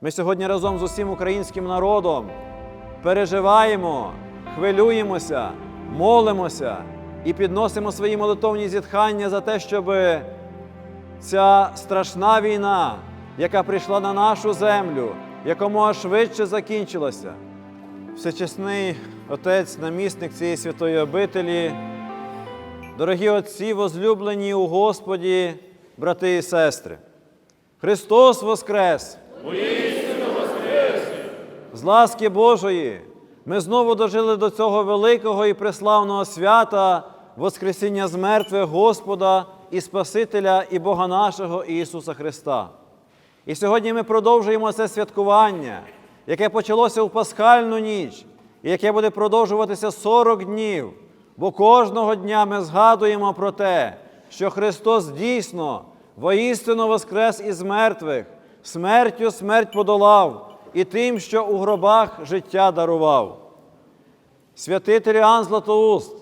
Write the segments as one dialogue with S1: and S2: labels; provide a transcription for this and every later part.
S1: Ми сьогодні разом з усім українським народом переживаємо, хвилюємося, молимося і підносимо свої молитовні зітхання за те, щоб ця страшна війна, яка прийшла на нашу землю, якомога швидше закінчилася. Всечесний Отець, намісник цієї святої обителі, дорогі отці, возлюблені у Господі, брати і сестри. Христос Воскрес! З ласки Божої ми знову дожили до цього великого і преславного свята Воскресіння з мертвих Господа і Спасителя і Бога нашого Ісуса Христа. І сьогодні ми продовжуємо це святкування, яке почалося в пасхальну ніч, і яке буде продовжуватися 40 днів. Бо кожного дня ми згадуємо про те, що Христос дійсно воістину воскрес із мертвих, смертю смерть подолав і тим, що у гробах життя дарував. Святитель Іоанн Златоуст,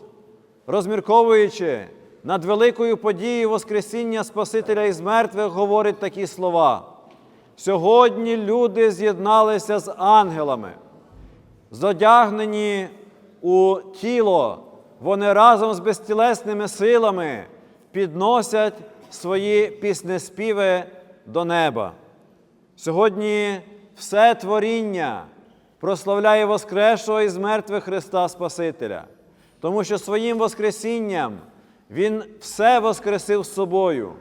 S1: розмірковуючи над великою подією Воскресіння Спасителя із мертвих, говорить такі слова. Сьогодні люди з'єдналися з ангелами, зодягнені у тіло, вони разом з безтілесними силами підносять свої піснеспіви до неба. Сьогодні все творіння прославляє Воскресшого із мертвих Христа Спасителя, тому що своїм Воскресінням Він все воскресив з собою,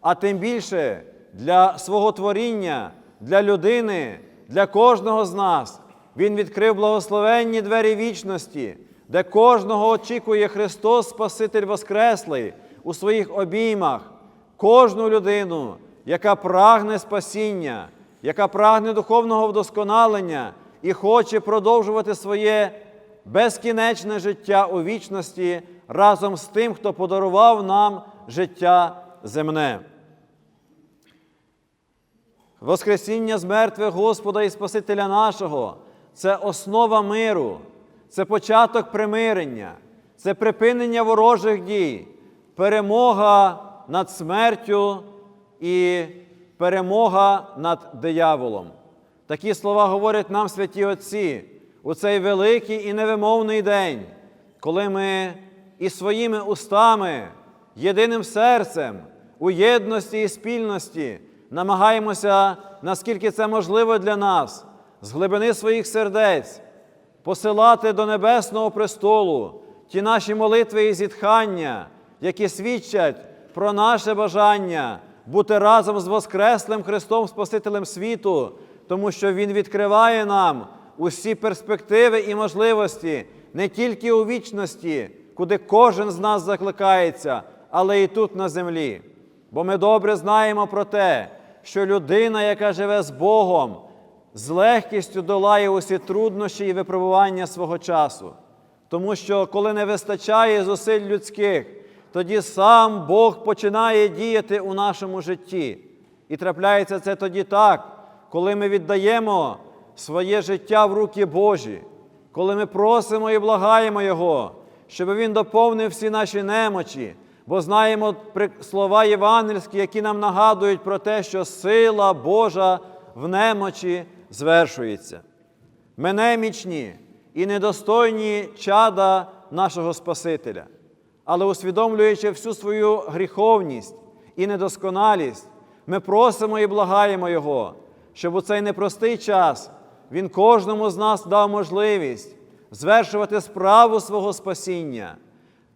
S1: а тим більше для свого творіння, для людини, для кожного з нас. Він відкрив благословенні двері вічності, де кожного очікує Христос Спаситель Воскреслий у своїх обіймах, кожну людину, яка прагне спасіння, яка прагне духовного вдосконалення і хоче продовжувати своє безкінечне життя у вічності разом з тим, хто подарував нам життя земне. Воскресіння з мертвих Господа і Спасителя нашого це основа миру, це початок примирення, це припинення ворожих дій, перемога над смертю і перемога над дияволом. Такі слова говорять нам святі Отці у цей великий і невимовний день, коли ми і своїми устами, єдиним серцем, у єдності і спільності намагаємося, наскільки це можливо для нас, з глибини своїх сердець, посилати до Небесного престолу ті наші молитви і зітхання, які свідчать про наше бажання бути разом з Воскреслим Христом Спасителем світу, тому що Він відкриває нам усі перспективи і можливості не тільки у вічності, куди кожен з нас закликається, але і тут на землі. Бо ми добре знаємо про те, що людина, яка живе з Богом, з легкістю долає усі труднощі і випробування свого часу. Тому що, коли не вистачає зусиль людських, тоді сам Бог починає діяти у нашому житті. І трапляється це тоді так, коли ми віддаємо своє життя в руки Божі, коли ми просимо і благаємо Його, щоб Він доповнив всі наші немочі, бо знаємо слова євангельські, які нам нагадують про те, що сила Божа в немочі звершується. Ми немічні і недостойні чада нашого Спасителя, але усвідомлюючи всю свою гріховність і недосконалість, ми просимо і благаємо Його, щоб у цей непростий час Він кожному з нас дав можливість звершувати справу свого спасіння,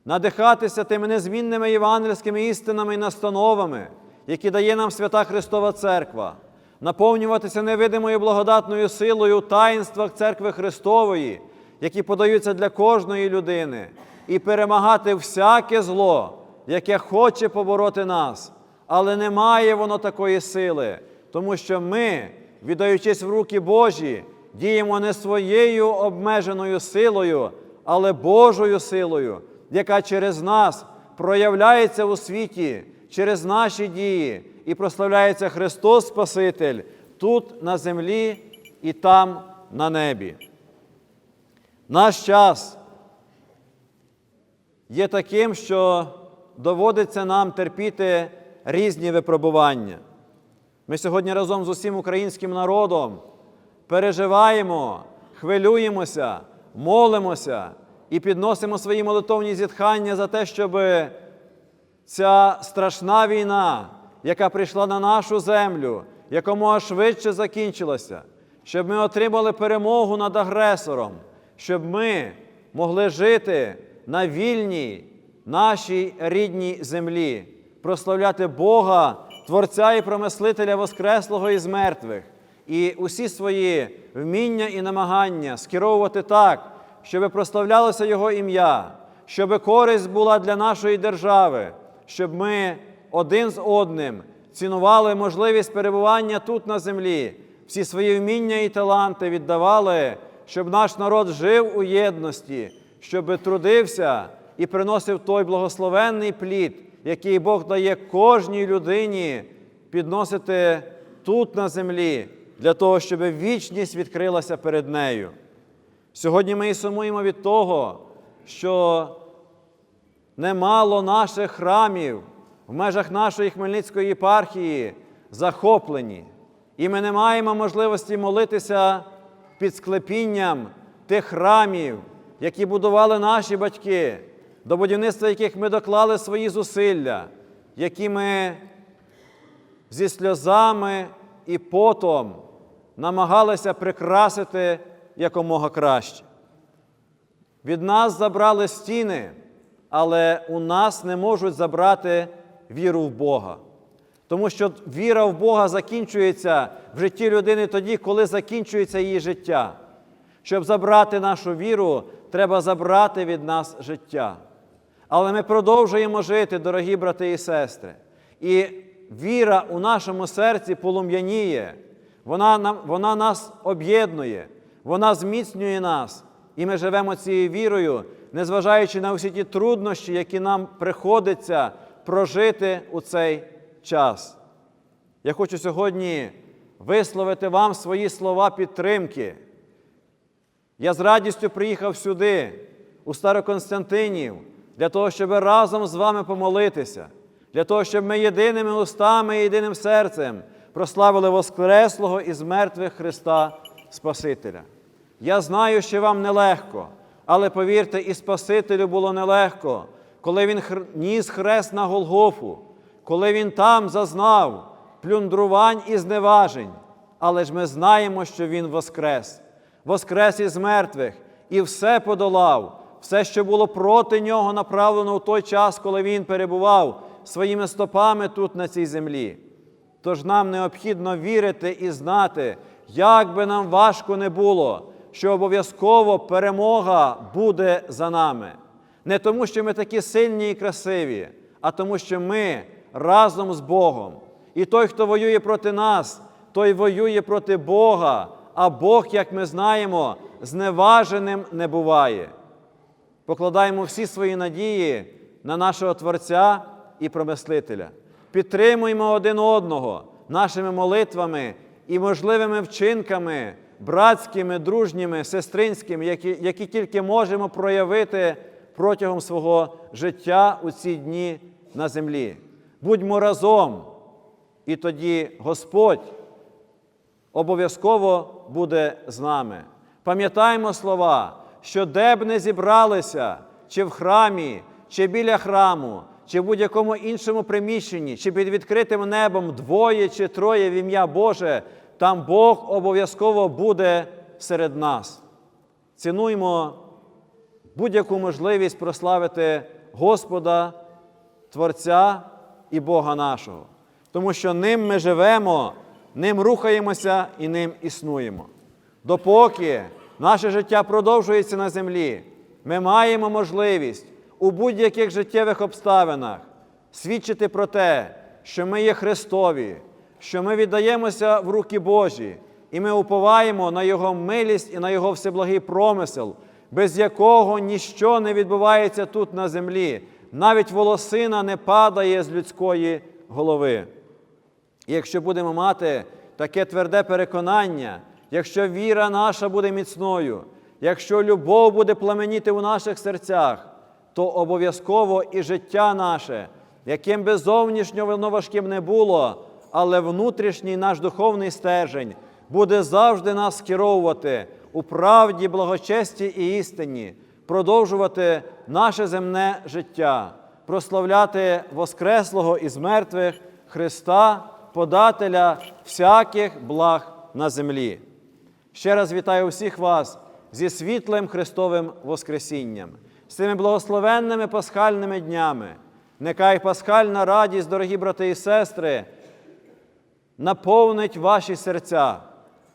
S1: надихатися тими незмінними євангельськими істинами і настановами, які дає нам свята Христова Церква, наповнюватися невидимою благодатною силою у таїнствах церкви Христової, які подаються для кожної людини, і перемагати всяке зло, яке хоче побороти нас, але не має воно такої сили, тому що ми, віддаючись в руки Божі, діємо не своєю обмеженою силою, але Божою силою, яка через нас проявляється у світі, через наші дії і прославляється Христос Спаситель тут на землі і там на небі. Наш час є таким, що доводиться нам терпіти різні випробування. Ми сьогодні разом з усім українським народом переживаємо, хвилюємося, молимося і підносимо свої молитовні зітхання за те, щоб ця страшна війна, яка прийшла на нашу землю, якомога швидше закінчилася, щоб ми отримали перемогу над агресором, щоб ми могли жити на вільній нашій рідній землі, прославляти Бога, Творця і промислителя Воскреслого із мертвих, і усі свої вміння і намагання скеровувати так, щоб прославлялося Його ім'я, щоб користь була для нашої держави, щоб ми один з одним цінували можливість перебування тут на землі, всі свої вміння і таланти віддавали, щоб наш народ жив у єдності, щоб трудився і приносив той благословенний плід, який Бог дає кожній людині підносити тут на землі, для того, щоб вічність відкрилася перед нею. Сьогодні ми і сумуємо від того, що немало наших храмів в межах нашої Хмельницької єпархії захоплені, і ми не маємо можливості молитися під склепінням тих храмів, які будували наші батьки, до будівництва яких ми доклали свої зусилля, які ми зі сльозами і потом намагалися прикрасити якомога краще. Від нас забрали стіни, але у нас не можуть забрати віру в Бога. Тому що віра в Бога закінчується в житті людини тоді, коли закінчується її життя. Щоб забрати нашу віру, треба забрати від нас життя. Але ми продовжуємо жити, дорогі брати і сестри. І віра у нашому серці полум'яніє, вона, вона нас об'єднує, вона зміцнює нас. І ми живемо цією вірою, незважаючи на усі ті труднощі, які нам приходиться прожити у цей час. Я хочу сьогодні висловити вам свої слова підтримки. Я з радістю приїхав сюди, у Староконстантинів, для того, щоб разом з вами помолитися, для того, щоб ми єдиними устами і єдиним серцем прославили Воскреслого із мертвих Христа Спасителя. Я знаю, що вам нелегко, але повірте, і Спасителю було нелегко, коли Він ніс хрест на Голгофу, коли Він там зазнав плюндрувань і зневажень. Але ж ми знаємо, що Він воскрес, воскрес із мертвих і все подолав, все, що було проти нього, направлено у той час, коли Він перебував своїми стопами тут на цій землі. Тож нам необхідно вірити і знати, як би нам важко не було, що обов'язково перемога буде за нами. Не тому, що ми такі сильні і красиві, а тому, що ми разом з Богом. І той, хто воює проти нас, той воює проти Бога, а Бог, як ми знаємо, зневаженим не буває. Покладаємо всі свої надії на нашого Творця і промислителя. Підтримуємо один одного нашими молитвами і можливими вчинками, братськими, дружніми, сестринськими, які, які тільки можемо проявити протягом свого життя у ці дні на землі. Будьмо разом, і тоді Господь обов'язково буде з нами. Пам'ятаємо слова, що де б не зібралися, чи в храмі, чи біля храму, чи в будь-якому іншому приміщенні, чи під відкритим небом двоє чи троє в ім'я Боже, там Бог обов'язково буде серед нас. Цінуймо будь-яку можливість прославити Господа, Творця і Бога нашого, тому що ним ми живемо, ним рухаємося і ним існуємо. Допоки наше життя продовжується на землі, ми маємо можливість у будь-яких життєвих обставинах свідчити про те, що ми є Христові, що ми віддаємося в руки Божі, і ми уповаємо на Його милість і на Його всеблагий промисел, без якого ніщо не відбувається тут на землі, навіть волосина не падає з людської голови. І якщо будемо мати таке тверде переконання, якщо віра наша буде міцною, якщо любов буде пламеніти у наших серцях, то обов'язково і життя наше, яким би зовнішньо воно важким не було, але внутрішній наш духовний стержень буде завжди нас скеровувати у правді, благочесті і істині, продовжувати наше земне життя, прославляти Воскреслого із мертвих Христа, подателя всяких благ на землі. Ще раз вітаю усіх вас зі світлим Христовим Воскресінням, з цими благословенними пасхальними днями. Нехай пасхальна радість, дорогі брати і сестри, наповнить ваші серця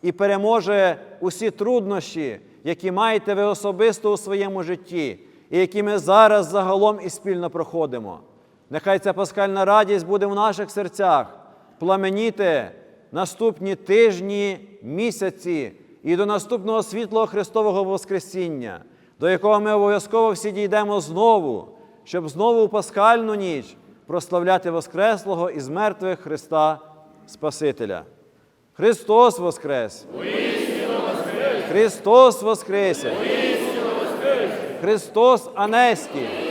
S1: і переможе усі труднощі, які маєте ви особисто у своєму житті, і які ми зараз загалом і спільно проходимо. Нехай ця пасхальна радість буде в наших серцях, пламеніти наступні тижні, місяці і до наступного світлого Христового Воскресіння, до якого ми обов'язково всі дійдемо знову, щоб знову у пасхальну ніч прославляти Воскреслого із мертвих Христа Спасителя. Христос Воскрес! Христос Воскресе! Христос Анеський!